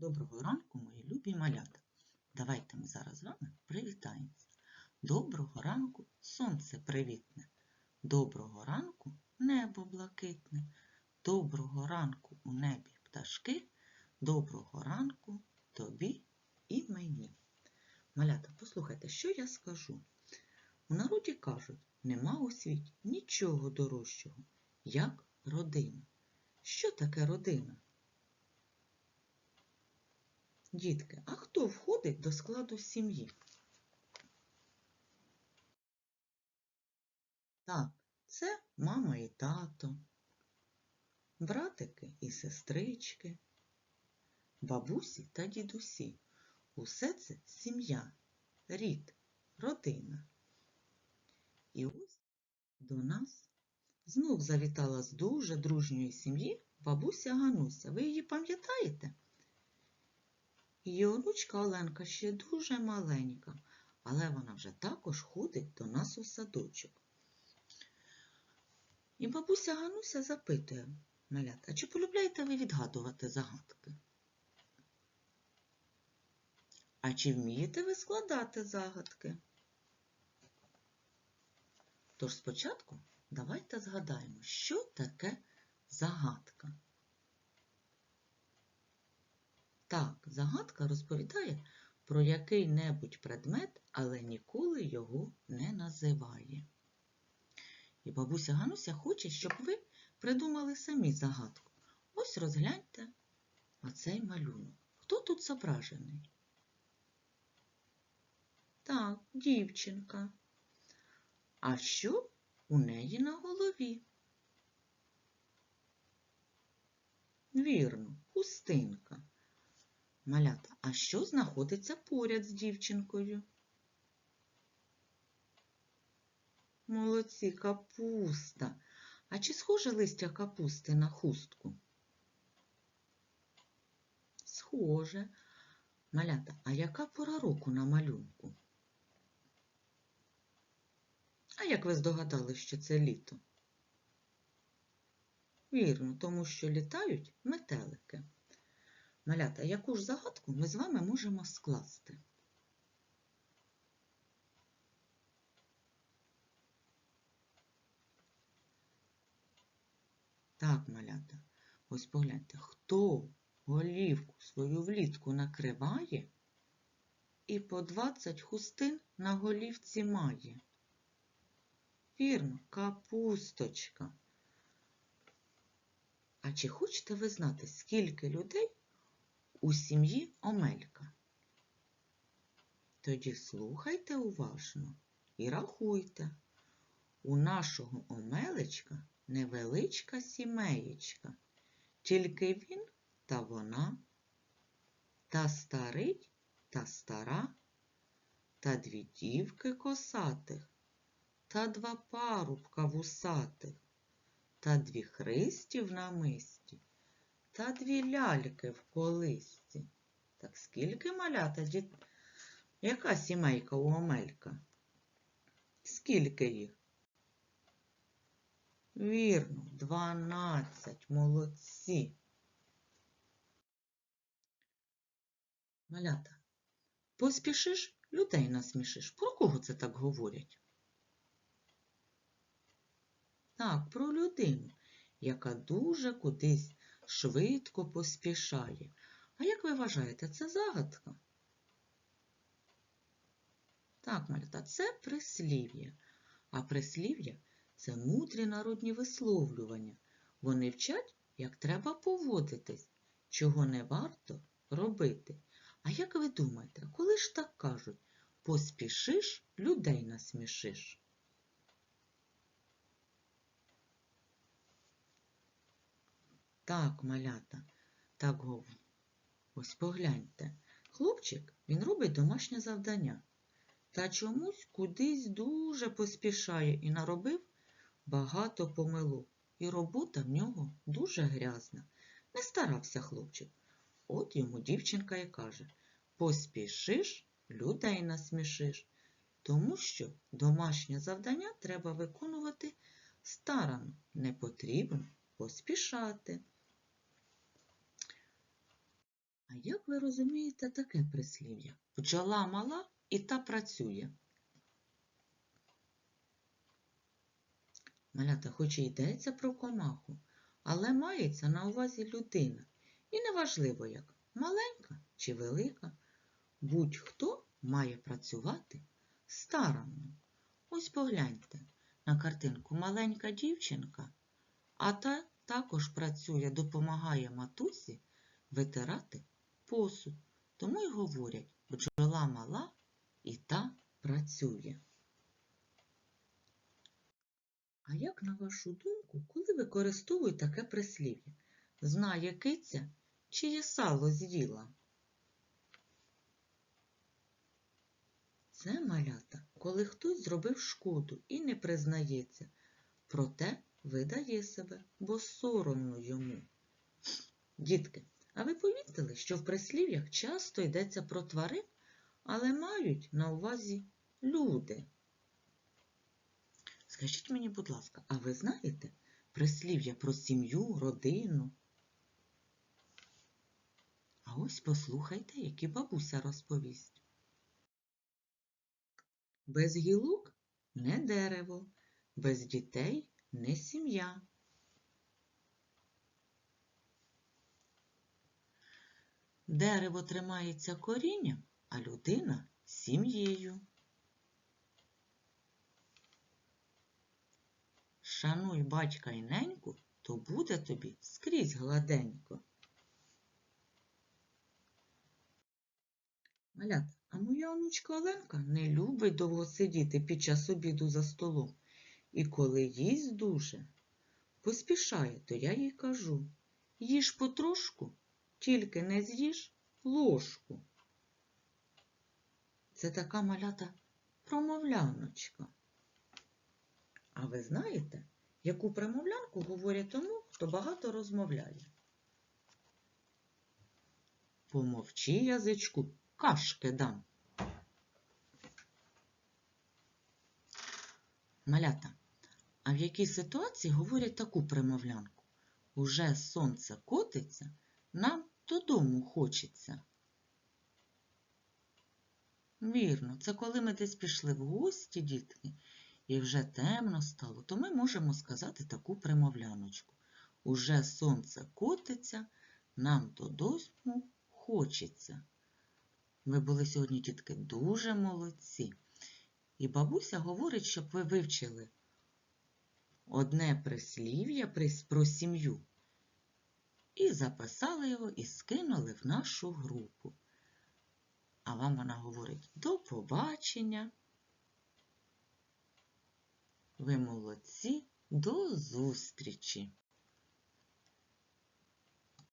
Доброго ранку, мої любі малята. Давайте ми зараз з вами привітаємося. Доброго ранку, сонце привітне. Доброго ранку, небо блакитне. Доброго ранку у небі пташки. Доброго ранку тобі і мені. Малята, послухайте, що я скажу. У народі кажуть, нема у світі нічого дорожчого, як родина. Що таке родина? Дітки, а хто входить до складу сім'ї? Так, це мама і тато, братики і сестрички, бабусі та дідусі. Усе це сім'я, рід, родина. І ось до нас знов завітала з дуже дружньої сім'ї бабуся Гануся. Ви її пам'ятаєте? Її онучка Оленка ще дуже маленька, але вона вже також ходить до нас у садочок. І бабуся Гануся запитує малята, чи полюбляєте ви відгадувати загадки? А чи вмієте ви складати загадки? Тож спочатку давайте згадаємо, що таке загадка. Так, загадка розповідає про який-небудь предмет, але ніколи його не називає. І бабуся Гануся хоче, щоб ви придумали самі загадку. Ось розгляньте оцей малюнок. Хто тут зображений? Так, дівчинка. А що у неї на голові? Вірно, хустинка. Малята, а що знаходиться поряд з дівчинкою? Молодці, капуста. А чи схоже листя капусти на хустку? Схоже. Малята, а яка пора року на малюнку? А як ви здогадали, що це літо? Вірно, тому що літають метелики. Малята, яку ж загадку ми з вами можемо скласти? Так, малята, ось погляньте, хто голівку свою влітку накриває і по 20 хустин на голівці має. Вірно, капусточка. А чи хочете ви знати, скільки людей у сім'ї Омелька? Тоді слухайте уважно і рахуйте. У нашого Омелечка невеличка сімеєчка, тільки він та вона, та старий та стара, та дві дівки косатих, та два парубка вусатих, та дві христі в намисті, та дві ляльки в колисці. Так скільки малята діт... Яка сімейка у Омелька? Скільки їх? Вірно, дванадцять, молодці. Малята, поспішиш, людей насмішиш. Про кого це так говорять? Так, про людину, яка дуже кудись швидко поспішає. А як ви вважаєте, це загадка? Так, малята, це прислів'я. А прислів'я це мудрі народні висловлювання. Вони вчать, як треба поводитись, чого не варто робити. А як ви думаєте, коли ж так кажуть, поспішиш, людей насмішиш? Так, малята, так говорю. Ось погляньте. Хлопчик, він робить домашнє завдання. Та чомусь кудись дуже поспішає і наробив багато помилок. І робота в нього дуже грязна. Не старався хлопчик. От йому дівчинка і каже Поспішиш, людей насмішиш, тому що домашнє завдання треба виконувати старано, не потрібно поспішати. А як ви розумієте таке прислів'я? Бджола мала і та працює. Малята, хоч і йдеться про комаху, але мається на увазі людина. І неважливо, як маленька чи велика, будь-хто має працювати старанно. Ось погляньте на картинку маленька дівчинка, а та також працює, допомагає матусі витирати посуд. Тому й говорять, бджола мала і та працює. А як, на вашу думку, коли використовують таке прислів'я? Знає киця, чиє сало з'їла? Це малята, коли хтось зробив шкоду і не признається, проте видає себе, бо соромно йому. Дітки, а ви помітили, що в прислів'ях часто йдеться про тварин, але мають на увазі люди? Скажіть мені, будь ласка, а ви знаєте прислів'я про сім'ю, родину? А ось послухайте, які бабуся розповість. Без гілок не дерево, без дітей не сім'я. Дерево тримається корінням, а людина сім'єю. Шануй батька й неньку, то буде тобі скрізь гладенько. Малята, а моя онучка Оленка не любить довго сидіти під час обіду за столом. І коли їсть дуже поспішає, то я їй кажу їж потрошку, тільки не з'їж ложку. Це така малята промовляночка. А ви знаєте, яку промовлянку говорять тому, хто багато розмовляє? Помовчи язичку, кашки дам. Малята, а в якій ситуації говорять таку примовлянку? Уже сонце котиться, нам додому хочеться. Вірно, це коли ми десь пішли в гості, дітки, і вже темно стало, то ми можемо сказати таку примовляночку. Уже сонце котиться, нам додому хочеться. Ви були сьогодні, дітки, дуже молодці. І бабуся говорить, щоб ви вивчили одне прислів'я про сім'ю. І записали його і скинули в нашу групу. А вам вона говорить до побачення. Ви молодці, до зустрічі!